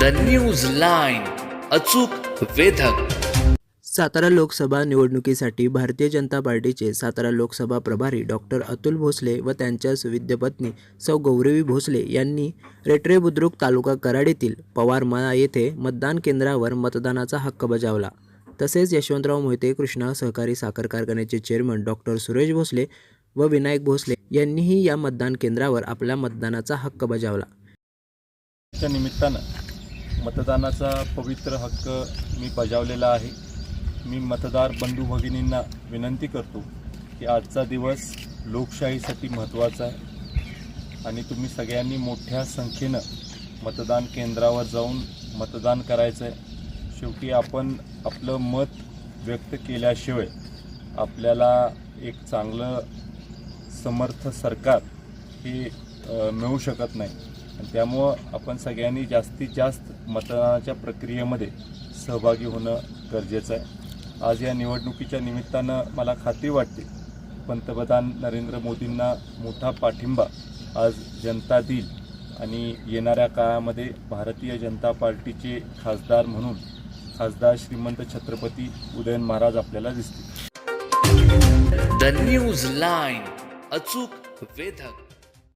The news line अचूक वेधक. सातारा लोकसभा निवडणुकीसाठी भारतीय जनता पार्टीचे सातारा लोकसभा प्रभारी डॉक्टर अतुल भोसले व त्यांच्या सुविद्य पत्नी सौ गौरवी भोसले यांनी रेटरे बुद्रुक तालुका कराड पवार मळा येथे मतदान केंद्रावर मतदानाचा हक्क बजावला. तसेच यशवंतराव मोहिते कृष्णा सहकारी साखर कारखान्याचे चेअरमन डॉक्टर सुरेश भोसले व विनायक भोसले यांनीही या मतदान केंद्रावर आपला मतदानाचा हक्क बजावला. निमित्तानं मतदानाचा पवित्र हक्क मी बजावलेला आहे. मी मतदार बंधू भगिनींना विनंती करतो की आजचा दिवस लोकशाहीसाठी महत्त्वाचा आहे. आणि तुम्ही सगळ्यांनी मोठ्या संख्येनं मतदान केंद्रावर जाऊन मतदान करायचं आहे शेवटी आपण आपलं मत व्यक्त केल्याशिवाय आपल्याला एक चांगलं समर्थ सरकार हे मिळू शकत नाही. आणि त्यामुळं आपण सगळ्यांनी जास्तीत जास्त मतदानाच्या प्रक्रियेमध्ये सहभागी होणं गरजेचं आहे. आज या निवडणुकीच्या निमित्तानं मला खात्री वाटते पंतप्रधान नरेंद्र मोदींना मोठा पाठिंबा आज जनता देईल आणि येणाऱ्या काळामध्ये भारतीय जनता पार्टीचे खासदार म्हणून खासदार श्रीमंत छत्रपती उदयन महाराज आपल्याला दिसतील. द न्यूज लाईन अचूक वेधक.